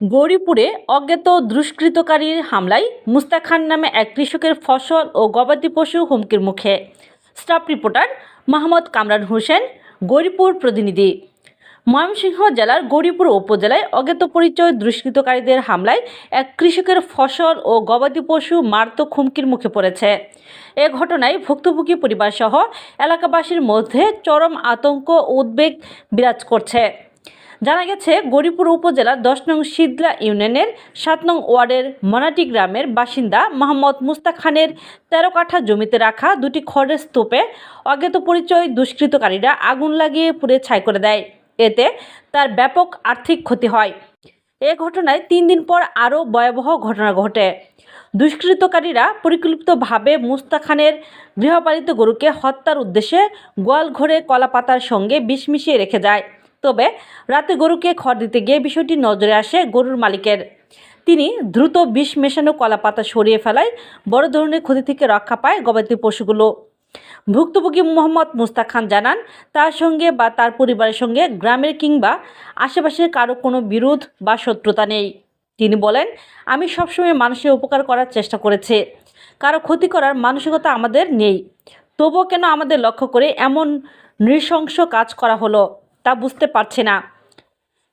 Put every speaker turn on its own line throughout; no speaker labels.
গৌরীপুরে অজ্ঞাত দুষ্কৃতকারীর হামলায় মুস্তাক খান নামে এক কৃষকের ফসল ও গবাদি পশু হুমকির মুখে। স্টাফ রিপোর্টার মোহাম্মদ কামরান হোসেন, গৌরীপুর প্রতিনিধি। ময়মনসিংহ জেলার গৌরীপুর উপজেলায় অজ্ঞাত পরিচয় দুষ্কৃতকারীদের হামলায় এক কৃষকের ফসল ও গবাদি পশু মারাত্মক হুমকির মুখে পড়েছে। এ ঘটনায় ভুক্তভোগী পরিবারসহ এলাকাবাসীর মধ্যে চরম আতঙ্ক উদ্বেগ বিরাজ করছে। জানা গেছে, গরিপুর উপজেলার দশ নং সিদলা ইউনিয়নের সাত নং ওয়ার্ডের মনাটি গ্রামের বাসিন্দা মোহাম্মদ মুস্তাক খানের তেরো কাঠা জমিতে রাখা দুটি খড়ের স্তূপে অজ্ঞাত পরিচয় দুষ্কৃতকারীরা আগুন লাগিয়ে পুড়ে ছাই করে দেয়। এতে তার ব্যাপক আর্থিক ক্ষতি হয়। এ ঘটনায় তিন দিন পর আরও ভয়াবহ ঘটনা ঘটে। দুষ্কৃতকারীরা পরিকল্পিতভাবে মুস্তাক খানের গৃহপালিত গরুকে হত্যার উদ্দেশ্যে গোয়াল ঘরে কলা পাতার সঙ্গে বিষ মিশিয়ে রেখে যায়। তবে রাতে গরুকে খড় দিতে গিয়ে বিষয়টি নজরে আসে গরুর মালিকের। তিনি দ্রুত বিষ মেশানো কলা পাতা সরিয়ে ফেলায় বড় ধরনের ক্ষতি থেকে রক্ষা পায় গবাদি পশুগুলো। ভুক্তভোগী মোহাম্মদ মুস্তাক খান জানান, তার সঙ্গে বা তার পরিবারের সঙ্গে, গ্রামের কিংবা আশেপাশের কারও কোনো বিরোধ বা শত্রুতা নেই। তিনি বলেন, আমি সবসময় মানুষের উপকার করার চেষ্টা করেছি। কারও ক্ষতি করার মানসিকতা আমাদের নেই। তবুও কেন আমাদের লক্ষ্য করে এমন নৃশংস কাজ করা হলো? তা বুঝতে পারছে না।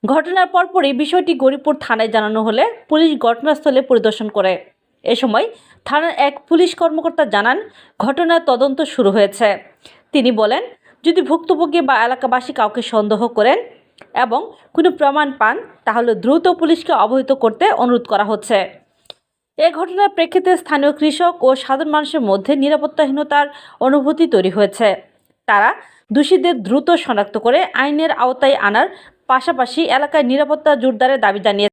ঘটনার পরপরই বিষয়টি গরিপুর থানায় জানানো হলে পুলিশ ঘটনাস্থলে পরিদর্শন করে। এ সময় থানার এক পুলিশ কর্মকর্তা জানান, ঘটনার তদন্ত শুরু হয়েছে। তিনি বলেন, যদি ভুক্তভোগী বা এলাকাবাসী কাউকে সন্দেহ করেন এবং কোনো প্রমাণ পান, তাহলে দ্রুত পুলিশকে অবহিত করতে অনুরোধ করা হচ্ছে। এ ঘটনার প্রেক্ষিতে স্থানীয় কৃষক ও সাধারণ মানুষের মধ্যে নিরাপত্তাহীনতার অনুভূতি তৈরি হয়েছে। তারা দোষীদের দ্রুত শনাক্ত করে আইনের আওতায় আনার পাশাপাশি এলাকায় নিরাপত্তা জোরদারের দাবি জানিয়েছে।